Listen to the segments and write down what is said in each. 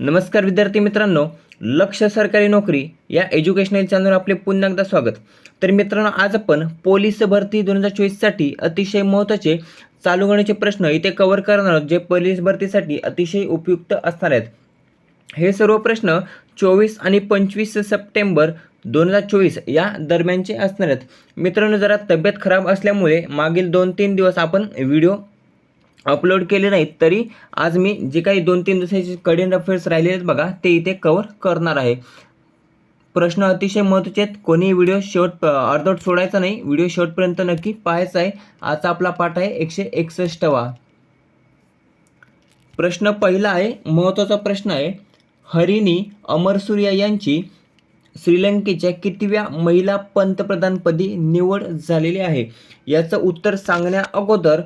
नमस्कार विद्यार्थी मित्रांनो लक्ष सरकारी नोकरी या एज्युकेशनल चॅनलवर आपले पुन्हा एकदा स्वागत. तर मित्रांनो आज आपण पोलीस भरती दोन हजार चोवीससाठी अतिशय महत्त्वाचे चालू करण्याचे प्रश्न इथे कव्हर करणार आहोत जे पोलीस भरतीसाठी अतिशय उपयुक्त असणार आहेत. हे सर्व प्रश्न चोवीस आणि पंचवीस सप्टेंबर दोन हजार चोवीस या दरम्यानचे असणार आहेत. मित्रांनो जरा तब्येत खराब असल्यामुळे मागील दोन तीन दिवस आपण व्हिडिओ अपलोड केले नाहीत तरी आज मी जे काही दोन तीन दिवसाचे कडेन अफेअर्स राहिले आहेत बघा ते इथे कवर करणार आहे. प्रश्न अतिशय महत्त्वाचे आहेत. कोणी व्हिडिओ शेवट अर्धवट सोडायचा नाही. व्हिडिओ शेवटपर्यंत नक्की पाहायचा आहे. आजचा आपला पाठ आहे एकशे एकसष्टवा. प्रश्न पहिला आहे महत्त्वाचा प्रश्न आहे. हरिणी अमरसूर्या यांची श्रीलंकेच्या कितव्या महिला पंतप्रधानपदी निवड झालेली आहे? याचं उत्तर सांगण्या अगोदर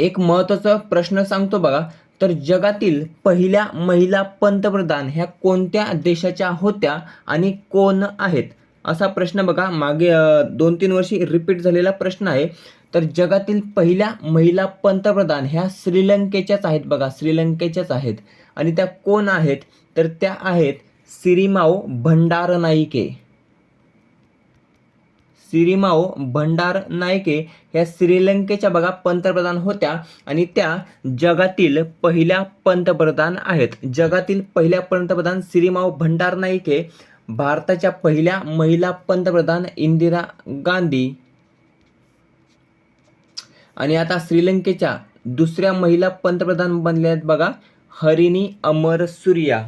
एक महत्त्वाचा प्रश्न सांगतो बघा. तर जगातील पहिल्या महिला पंतप्रधान ह्या कोणत्या देशाच्या होत्या आणि कोण आहेत? असा प्रश्न बघा. मागे दोन तीन वर्षी रिपीट झालेला प्रश्न आहे. तर जगातील पहिल्या महिला पंतप्रधान ह्या श्रीलंकेच्याच आहेत बघा. श्रीलंकेच्याच आहेत. आणि त्या कोण आहेत? तर त्या आहेत सिरिमाओ भंडारनाईके. सिरिमाओ भंडार नायके ह्या श्रीलंकेच्या बघा पंतप्रधान होत्या आणि त्या जगातील पहिल्या पंतप्रधान आहेत. जगातील पहिल्या पंतप्रधान श्रीमाऊ भंडार नाईके भारताच्या पहिल्या महिला पंतप्रधान इंदिरा गांधी. आणि आता श्रीलंकेच्या दुसऱ्या महिला पंतप्रधान बनल्या आहेत बघा हरिणी अमर सूर्या.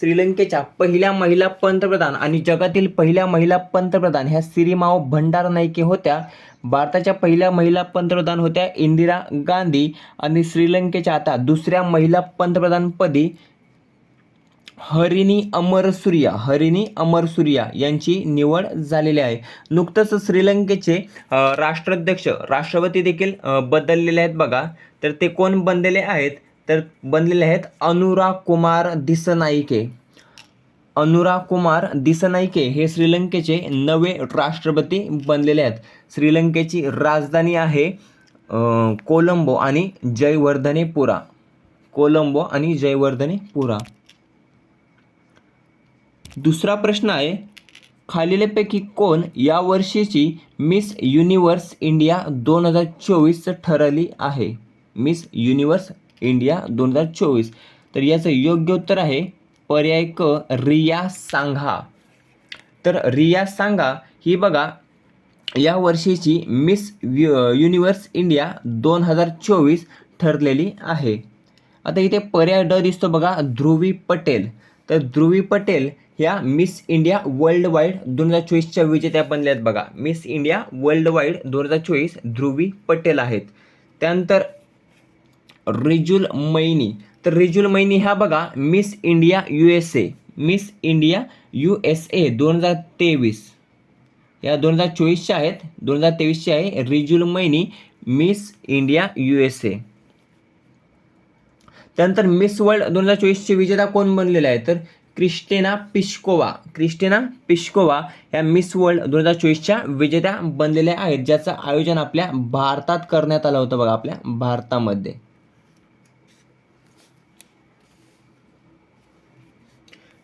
श्रीलंकेच्या पहिल्या महिला पंतप्रधान आणि जगातील पहिल्या महिला पंतप्रधान ह्या सिरीमाओ भंडार नायके होत्या. भारताच्या पहिल्या महिला पंतप्रधान होत्या इंदिरा गांधी आणि श्रीलंकेच्या आता दुसऱ्या महिला पंतप्रधानपदी हरिणी अमरसूर्या हरिणी अमरसूर्या यांची निवड झालेली आहे. नुकतंच श्रीलंकेचे राष्ट्राध्यक्ष राष्ट्रपती देखील बदललेले आहेत बघा. तर ते कोण बनलेले आहेत? तर बनलेले आहेत अनुरा कुमार दिसनाईके. अनुरा कुमार दिसनाईके हे श्रीलंकेचे नवे राष्ट्रपती बनलेले आहेत. श्रीलंकेची राजधानी आहे कोलंबो आणि जयवर्धनेपुरा कोलंबो आणि जयवर्धनेपुरा दुसरा प्रश्न आहे खालीलपैकी कोण या वर्षीची मिस युनिव्हर्स इंडिया दोन हजार चोवीस ठरली आहे? मिस युनिव्हर्स इंडिया दोन हजार चोवीस. तर याचं योग्य उत्तर आहे पर्याय क रिया सांघा. तर रिया सांघा ही बघा या वर्षीची मिस यु- युनिव्हर्स इंडिया दोन हजार चोवीस ठरलेली आहे. आता इथे पर्याय ड दिसतो बघा ध्रुवी पटेल. तर ध्रुवी पटेल ह्या मिस इंडिया वर्ल्ड वाईड दोन हजार चोवीसच्या विजेत्या बनल्या आहेत बघा. मिस इंडिया वर्ल्ड वाईड दोन हजार चोवीस ध्रुवी पटेल आहेत. त्यानंतर रिजुल मैनी. तर रिजुल मैनी ह्या बघा Miss India U S A Miss India U S A दोन हजार तेवीस. या दोन हजार चोवीसच्या आहेत. दोन हजार तेवीसच्या आहे Rijul Maini Miss India U S A त्यानंतर मिस वर्ल्ड दोन हजार चोवीसचे विजेता कोण बनलेले आहे तर क्रिस्टेना पिश्कोवा. क्रिस्टेना पिश्कोवा या मिस वर्ल्ड दोन हजार चोवीसच्या विजेत्या बनलेल्या आहेत ज्याचं आयोजन आपल्या भारतात करण्यात आलं होतं बघा आपल्या भारतामध्ये.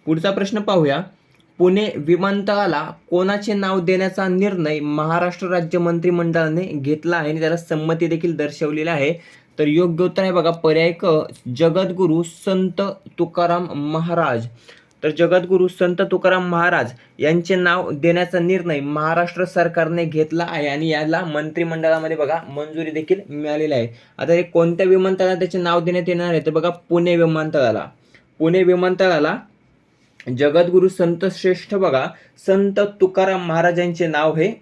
पुढचा प्रश्न पाहूया. पुणे विमानतळाला कोणाचे नाव देण्याचा निर्णय महाराष्ट्र राज्य मंत्रिमंडळाने घेतला आहे? आणि त्याला संमती देखील दर्शवलेली आहे. तर योग्य उत्तर आहे बघा पर्याय क जगद्गुरू संत तुकाराम महाराज. तर जगद्गुरू संत तुकाराम महाराज यांचे नाव देण्याचा निर्णय महाराष्ट्र सरकारने घेतला आहे आणि याला मंत्रिमंडळामध्ये बघा मंजुरी देखील मिळालेली आहे. आता हे कोणत्या विमानतळाला त्याचे नाव देण्यात येणार आहे? तर बघा पुणे विमानतळाला. पुणे विमानतळाला जगद्गुरू संत श्रेष्ठ बघा. संत तुकाराम महाराजांचे नाव हे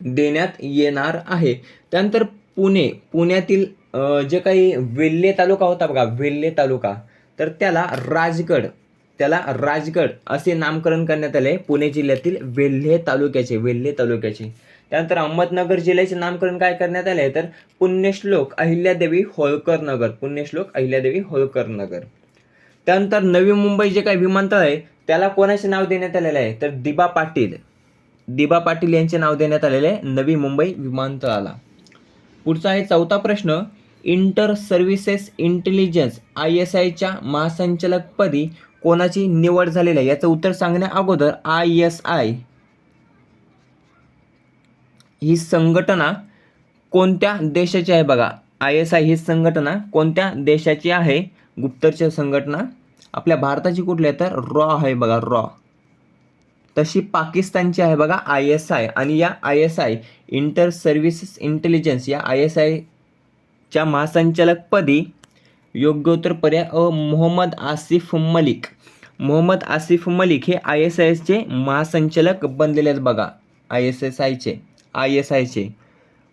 देण्यात येणार आहे. त्यानंतर पुणे पुण्यातील जे काही वेल्हे तालुका होता बघा वेल्हे तालुका. तर त्याला राजगड त्याला राजगड असे नामकरण करण्यात आले पुणे जिल्ह्यातील वेल्हे तालुक्याचे वेल्हे तालुक्याचे. त्यानंतर अहमदनगर जिल्ह्याचे नामकरण काय करण्यात आले तर पुण्यश्लोक अहिल्यादेवी होळकर नगर पुण्यश्लोक अहिल्यादेवी होळकर नगर त्यानंतर नवी मुंबई जे काही विमानतळ आहे त्याला कोणाचे नाव देण्यात आलेलं आहे? तर दिबा पाटील. दिबा पाटील यांचे नाव देण्यात आलेले आहे नवी मुंबई विमानतळाला. पुढचा आहे चौथा प्रश्न. Inter Services Intelligence I S आयच्या महासंचालकपदी कोणाची निवड झालेली आहे? याचं उत्तर सांगण्या अगोदर आय एस आय ही संघटना कोणत्या देशाची आहे बघा? आय एस आय ही संघटना कोणत्या देशाची आहे? गुप्तचर संघटना आपल्या भारताची कुठली आहे तर रॉ आहे बघा रॉ. तशी पाकिस्तानची आहे बघा आय एस आय. आणि या I S I Inter Services Intelligence या आय एस आयच्या महासंचालकपदी योग्योत्तर पर्याय अ मोहम्मद आसिफ मलिक. मोहम्मद आसिफ मलिक हे आय एस आय एसचे महासंचालक बनलेले आहेत बघा आय एस एस आयचे आय एस आयचे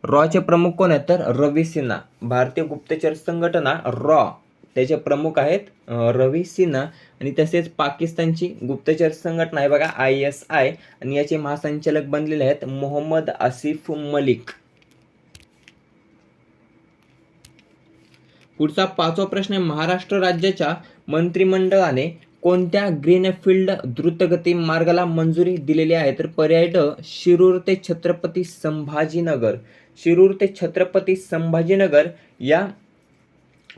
रॉचे प्रमुख कोण आहेत तर रवी सिन्हा. भारतीय गुप्तचर संघटना रॉ. त्याचे प्रमुख आहेत रवी सिन्हा आणि तसेच पाकिस्तानची गुप्तचर संघटना आहे बघा आय एस आय. आणि याचे महासंचालक बनलेले आहेत मोहम्मद आसिफ मलिक. पुढचा पाचवा प्रश्न आहे महाराष्ट्र राज्याच्या मंत्रिमंडळाने कोणत्या ग्रीनफील्ड द्रुतगती मार्गाला मंजुरी दिलेली आहे? तर पर्याय ड शिरूर ते छत्रपती संभाजीनगर. शिरूर ते छत्रपती संभाजीनगर या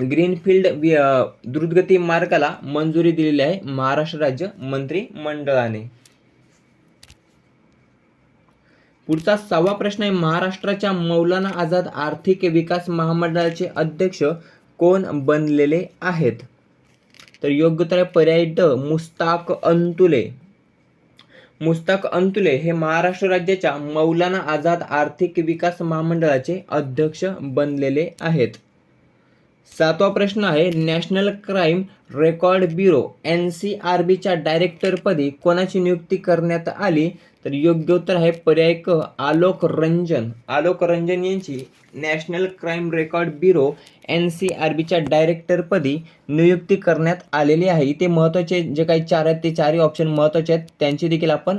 ग्रीनफील्ड वि- द्रुतगती मार्गाला मंजुरी दिलेली आहे महाराष्ट्र राज्य मंत्रिमंडळाने. पुढचा सहावा प्रश्न आहे महाराष्ट्राच्या मौलाना आझाद आर्थिक विकास महामंडळाचे अध्यक्ष कोण बनलेले आहेत? तर योग्य तर पर्याय ड मुस्ताक अंतुले. मुस्ताक अंतुले हे महाराष्ट्र राज्याच्या मौलाना आझाद आर्थिक विकास महामंडळाचे अध्यक्ष बनलेले आहेत. सातवा प्रश्न आहे National Crime Record Bureau N C R बीच्या डायरेक्टरपदी कोणाची नियुक्ती करण्यात आली? तर योग्य उत्तर आहे पर्याय क आलोक रंजन. आलोक रंजन यांची National Crime Record Bureau N C R बीच्या डायरेक्टरपदी नियुक्ती करण्यात आलेली आहे. इथे महत्त्वाचे जे काही चार आहेत ते चारही ऑप्शन महत्त्वाचे आहेत. त्यांची देखील आपण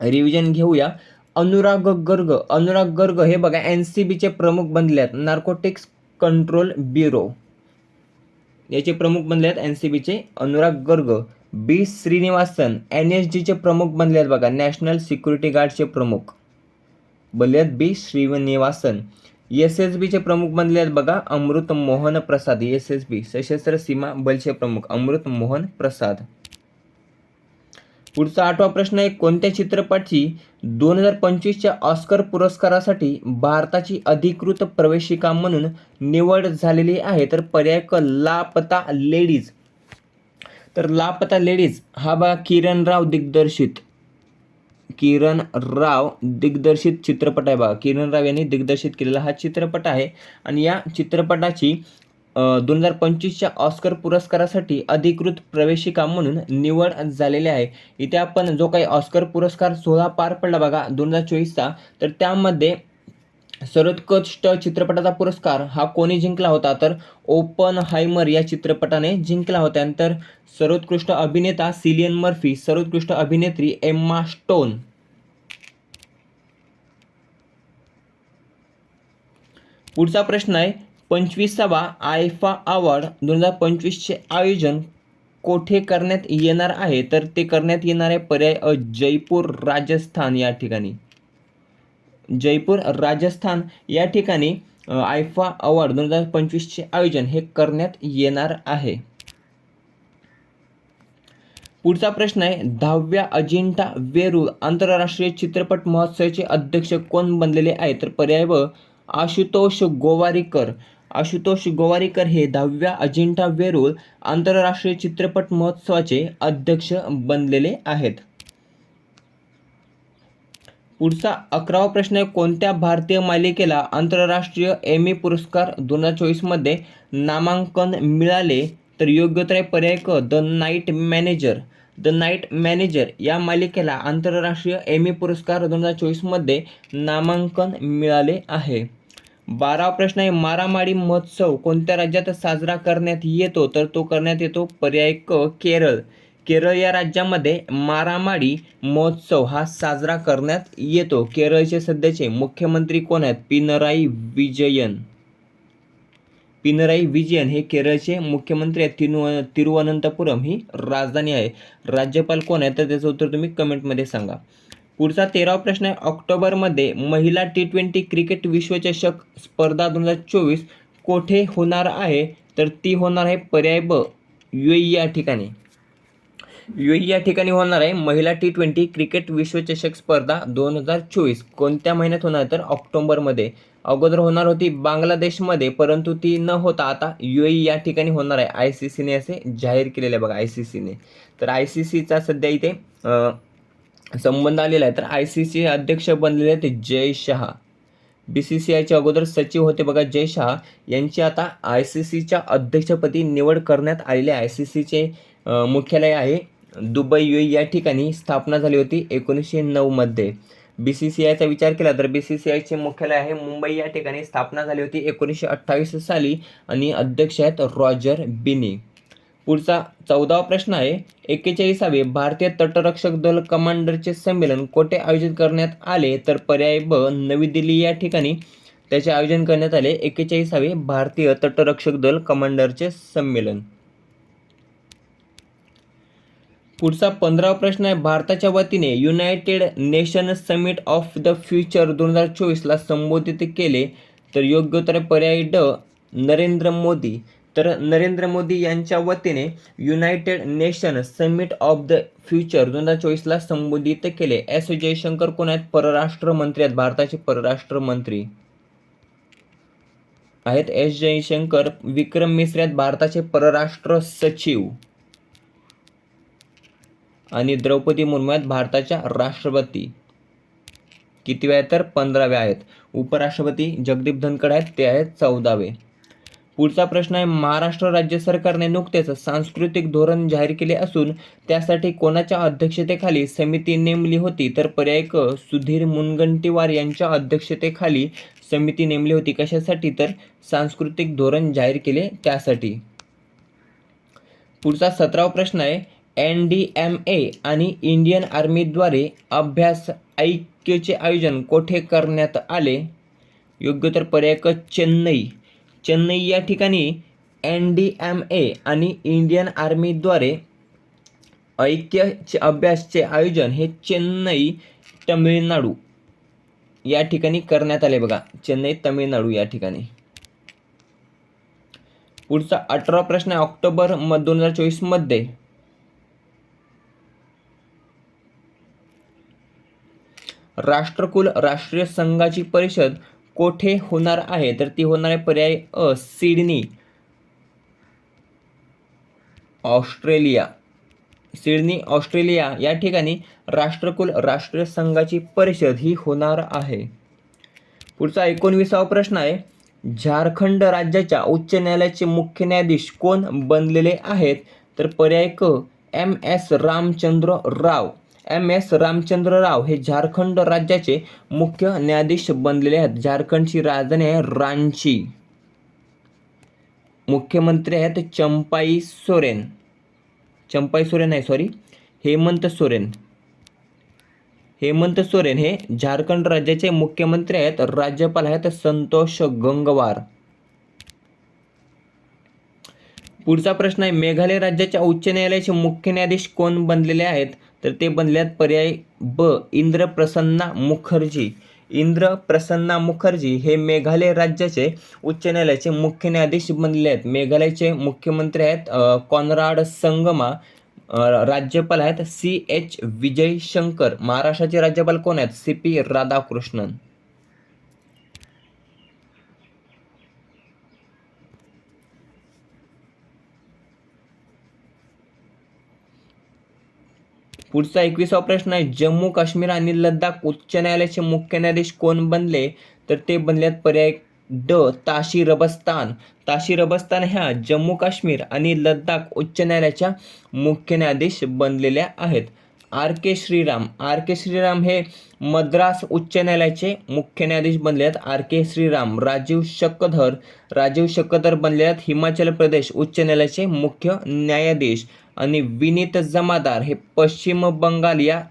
रिव्हिजन घेऊया. अनुराग गर्ग. अनुराग गर्ग हे बघा एन सी बीचे प्रमुख बनले आहेत नार्कोटिक्स कंट्रोल ब्युरो. याचे प्रमुख बनले आहेत एन सी बीचे Anurag Garg B Srinivasan N S जीचे प्रमुख बनले आहेत बघा नॅशनल सिक्युरिटी गार्डचे प्रमुख. बनले आहेत बी श्रीनिवासन. एस एस बीचे प्रमुख बनले आहेत बघा Amrit Mohan Prasad. S S B सशस्त्र सीमा बलचे प्रमुख अमृत मोहन प्रसाद. पुढचा आठवा प्रश्न आहे कोणत्या चित्रपटाची दोन हजार पंचवीसच्या ऑस्कर पुरस्कारासाठी भारताची अधिकृत प्रवेशिका म्हणून निवड झालेली आहे? तर पर्याय क लापता लेडीज. तर लापता लेडीज हा बघा किरण राव दिग्दर्शित. किरण राव दिग्दर्शित चित्रपट आहे बघा. किरण राव यांनी दिग्दर्शित केलेला हा चित्रपट आहे. आणि या चित्रपटाची दोन हजार पंचवीसच्या ऑस्कर पुरस्कारासाठी अधिकृत प्रवेशिका म्हणून निवड झालेली आहे. इथे आपण जो काही ऑस्कर पुरस्कार सोहळा पार पडला बघा दोन हजार चोवीसचा तर त्यामध्ये सर्वोत्कृष्ट चित्रपटाचा पुरस्कार हा कोणी जिंकला होता? तर ओपन हायमर या चित्रपटाने जिंकला होता. त्यानंतर सर्वोत्कृष्ट अभिनेता सिलियन मर्फी सर्वोत्कृष्ट अभिनेत्री एम्मा स्टोन. पुढचा प्रश्न आहे पंचवीसावा आयफा अवॉर्ड दोन हजार पंचवीसचे आयोजन कोठे करण्यात येणार आहे? तर ते करण्यात येणार आहे पर्याय जयपूर राजस्थान या ठिकाणी. जयपूर राजस्थान या ठिकाणी आयफा अवॉर्ड दोन हजार पंचवीसचे आयोजन हे करण्यात येणार आहे. पुढचा प्रश्न आहे दहाव्या अजिंठा वेरूळ आंतरराष्ट्रीय चित्रपट महोत्सवाचे अध्यक्ष कोण बनलेले आहे? तर पर्याय व आशुतोष गोवारीकर. आशुतोष गोवारीकर हे दहाव्या अजिंठा वेरूळ आंतरराष्ट्रीय चित्रपट महोत्सवाचे अध्यक्ष बनलेले आहेत. पुढचा अकरावा प्रश्न आहे कोणत्या भारतीय मालिकेला आंतरराष्ट्रीय एमी पुरस्कार दोन हजार चोवीसमध्ये नामांकन मिळाले? तर योग्य तर पर्याय क the night manager. The night manager या मालिकेला आंतरराष्ट्रीय एमी पुरस्कार दोन हजार चोवीसमध्ये नामांकन मिळाले आहे. बारावा प्रश्न आहे मारामाडी महोत्सव कोणत्या राज्यात साजरा करण्यात येतो? तर तो करण्यात येतो पर्याय क केरळ. केरळ या राज्यामध्ये मारामाडी महोत्सव हा साजरा करण्यात येतो. केरळचे सध्याचे मुख्यमंत्री कोण आहेत? पिनराई विजयन. पिनराई विजयन हे केरळचे मुख्यमंत्री आहेत. तिनु तिरुवनंतपुरम ही राजधानी आहे. राज्यपाल कोण आहे तर त्याचं उत्तर तुम्ही कमेंटमध्ये सांगा. पुढचा तेरावा प्रश्न आहे. ऑक्टोबरमध्ये महिला टी ट्वेंटी क्रिकेट विश्वचषक स्पर्धा दोन हजार चोवीस कोठे होणार आहे? तर ती होणार आहे पर्याय ब युई या ठिकाणी. यू या ठिकाणी होणार आहे महिला टी ट्वेंटी क्रिकेट विश्वचषक स्पर्धा दोन हजार चोवीस. कोणत्या महिन्यात होणार तर ऑक्टोबरमध्ये. अगोदर होणार होती बांगलादेशमध्ये परंतु ती न होता आता यू या ठिकाणी होणार आहे. आय सी सीने असे जाहीर केलेले आहे बघा आय सी सीने तर आय सी सीचा सध्या इथे संबंध आलेला आहे. तर आय सी सी अध्यक्ष बनलेले आहेत Jay Shah. B C C आयचे अगोदर सचिव होते बघा जय शहा. यांची आता आय सी सीच्या अध्यक्षपदी निवड करण्यात आलेले आय सी सीचे मुख्यालय आहे. दुबई यू या ठिकाणी स्थापना झाली होती एकोणीसशे नऊमध्ये बी सी सी आयचा विचार केला तर बी सी सी आयचे मुख्यालय आहे. मुंबई या ठिकाणी स्थापना झाली होती एकोणीसशे अठ्ठावीस साली. आणि अध्यक्ष आहेत रॉजर बिनी. पुढचा चौदावा प्रश्न आहे. एक्केचाळीसावे भारतीय तटरक्षक दल कमांडरचे संमेलन कोठे आयोजित करण्यात आले? तर पर्याय ब नवी दिल्ली या ठिकाणी. त्याचे आयोजन करण्यात आले. एक्केचाळीसावे भारतीय तटरक्षक दल कमांडरचे संमेलन. पुढचा पंधरावा प्रश्न आहे. भारताच्या वतीने United Nation Summit of the Future दोन हजार चोवीसला संबोधित केले. तर योग्य उत्तर पर्याय ड नरेंद्र मोदी. तर नरेंद्र मोदी यांच्या वतीने United Nation Summit of the Future दोन हजार चोवीसला संबोधित केले. एस. जयशंकर कोण आहेत परराष्ट्र मंत्री आहेत भारताचे परराष्ट्र मंत्री. आहेत. एस. जयशंकर विक्रम मिश्र आहेत भारताचे परराष्ट्र सचिव. आणि द्रौपदी मुर्मू आहेत भारताच्या राष्ट्रपती. किती आहेत तर पंधराव्या आहेत. उपराष्ट्रपती जगदीप धनखड आहेत ते आहेत चौदावे. पुढचा प्रश्न आहे महाराष्ट्र राज्य सरकारने नुकतेच सांस्कृतिक धोरण जाहीर केले असून त्यासाठी कोणाच्या अध्यक्षतेखाली समिती नेमली होती? तर पर्याय क सुधीर मुनगंटीवार यांच्या अध्यक्षतेखाली समिती नेमली होती. कशासाठी? तर सांस्कृतिक धोरण जाहीर केले त्यासाठी. पुढचा सतरावा प्रश्न आहे एन डी एम ए आणि इंडियन आर्मीद्वारे अभ्यास ऐक्यचे आयोजन कोठे करण्यात आले? योग्य तर पर्याय क चेन्नई. चेन्नई या ठिकाणी एन डी एम ए आणि इंडियन आर्मीद्वारे ऐक्य अभ्यासचे आयोजन हे चेन्नई तमिळनाडू या ठिकाणी करण्यात आले बघा. चेन्नई तमिळनाडू या ठिकाणी. पुढचा अठरा प्रश्न आहे. ऑक्टोबर म दोन हजार चोवीसमध्ये राष्ट्रकुल राष्ट्रीय संघाची परिषद कोठे होणार आहे? तर ती होणार आहे पर्याय अ सिडनी. ऑस्ट्रेलिया. सिडनी ऑस्ट्रेलिया या ठिकाणी राष्ट्रकुल राष्ट्रीय संघाची परिषद ही होणार आहे. पुढचा एकोणविसावा प्रश्न आहे झारखंड राज्याच्या उच्च न्यायालयाचे मुख्य न्यायाधीश कोण बनलेले आहेत? तर पर्याय क M S Ramachandra Rao. M S Ramachandra Rao हे झारखंड राज्याचे मुख्य न्यायाधीश बनलेले आहेत. झारखंडची राजधानी आहे रांची. मुख्यमंत्री आहेत चंपाई सोरेन. चंपाई सोरेन आहे सॉरी हेमंत सोरेन. हेमंत सोरेन हे झारखंड राज्याचे मुख्यमंत्री आहेत. राज्यपाल आहेत संतोष गंगवार. पुढचा प्रश्न आहे मेघालय राज्याच्या उच्च न्यायालयाचे मुख्य न्यायाधीश कोण बनलेले आहेत? तर ते बनले आहेत पर्याय ब. इंद्र प्रसन्ना मुखर्जी. इंद्र प्रसन्ना मुखर्जी हे मेघालय राज्याचे उच्च न्यायालयाचे मुख्य न्यायाधीश बनले आहेत मेघालयचे मुख्यमंत्री आहेत कॉनराड संगमा. राज्यपाल आहेत सी. एच. विजय शंकर महाराष्ट्राचे राज्यपाल कोण आहेत? सी. पी. राधाकृष्णन. पुढचा एकवीसावा प्रश्न आहे. जम्मू काश्मीर आणि लडाख उच्च न्यायालयाचे मुख्य न्यायाधीश कोण बनले? तर ते बनले आहेत पर्याय ड. ताशी रबस्तान. ताशी रबस्तान ह्या जम्मू काश्मीर आणि लडाख उच्च न्यायालयाच्या मुख्य न्यायाधीश बनलेल्या आहेत. R K Sriram. R K Sriram हे मद्रास उच्च न्यायालयाचे मुख्य न्यायाधीश बनले आहेत. R K Sriram Rajiv Shakdhar. Rajiv Shakdhar बनले आहेत. हिमाचल प्रदेश उच्च न्यायालयाचे मुख्य न्यायाधीश. आणि विनीत जमादार हे पश्चिम बंगाल या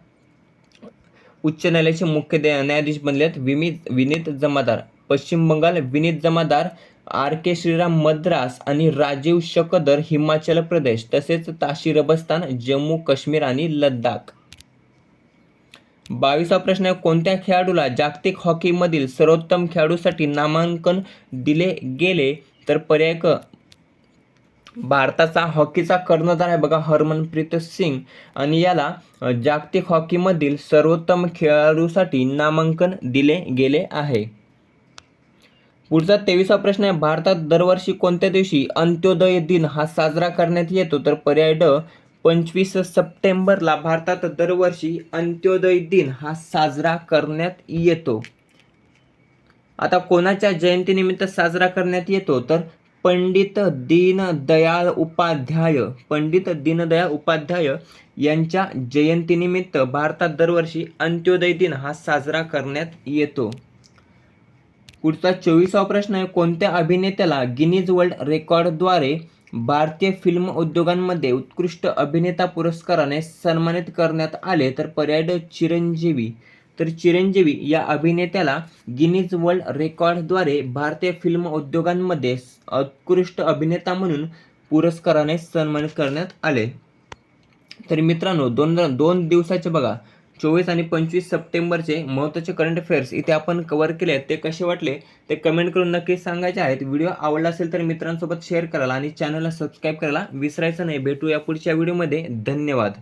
उच्च न्यायालयाचे मुख्य न्यायाधीश बनले आहेत. विमित विनीत जमादार पश्चिम बंगाल विनीत जमादार आर के श्रीराम मद्रास आणि राजीव शकदर हिमाचल प्रदेश तसेच ताशी रबस्तान जम्मू काश्मीर आणि लद्दाख. बावीसा प्रश्न आहे कोणत्या खेळाडूला जागतिक हॉकीमधील सर्वोत्तम खेळाडूसाठी नामांकन दिले गेले? तर पर्याय क भारताचा हॉकीचा कर्णधार आहे बघा हरमनप्रीत सिंग. आणि याला जागतिक हॉकीमधील सर्वोत्तम खेळाडूसाठी नामांकन दिले गेले आहे. पुढचा तेवीसा प्रश्न आहे भारतात दरवर्षी कोणत्या दिवशी अंत्योदय दिन हा साजरा करण्यात येतो? तर पर्याय ड पंचवीस सप्टेंबरला भारतात दरवर्षी अंत्योदय दिन हा साजरा करण्यात येतो. आता कोणाच्या जयंतीनिमित्त साजरा करण्यात येतो? तर पंडित दीनदयाळ उपाध्याय पंडित दीनदयाळ उपाध्याय यांच्या जयंतीनिमित्त भारतात दरवर्षी अंत्योदय दिन हा साजरा करण्यात येतो. पुढचा चोवीसावा प्रश्न आहे कोणत्या अभिनेत्याला गिनीज वर्ल्ड रेकॉर्डद्वारे भारतीय फिल्म उद्योगांमध्ये उत्कृष्ट अभिनेता पुरस्काराने सन्मानित करण्यात आले? तर पर्याय चिरंजीवी तर चिरंजीवी या अभिनेत्याला गिनीज वर्ल्ड रेकॉर्डद्वारे भारतीय फिल्म उद्योगांमध्ये उत्कृष्ट अभिनेता म्हणून पुरस्काराने सन्मानित करण्यात आले. तर मित्रांनो दोन दोन दिवसाचे बघा चोवीस आणि पंचवीस सप्टेंबरचे महत्त्वाचे करंट अफेअर्स इथे आपण कव्हर केले आहेत ते कसे वाटले ते कमेंट करून नक्कीच सांगायचे आहेत. व्हिडिओ आवडला असेल तर मित्रांसोबत शेअर करायला आणि चॅनलला सबस्क्राईब करायला विसरायचं नाही. भेटूया पुढच्या व्हिडिओमध्ये धन्यवाद.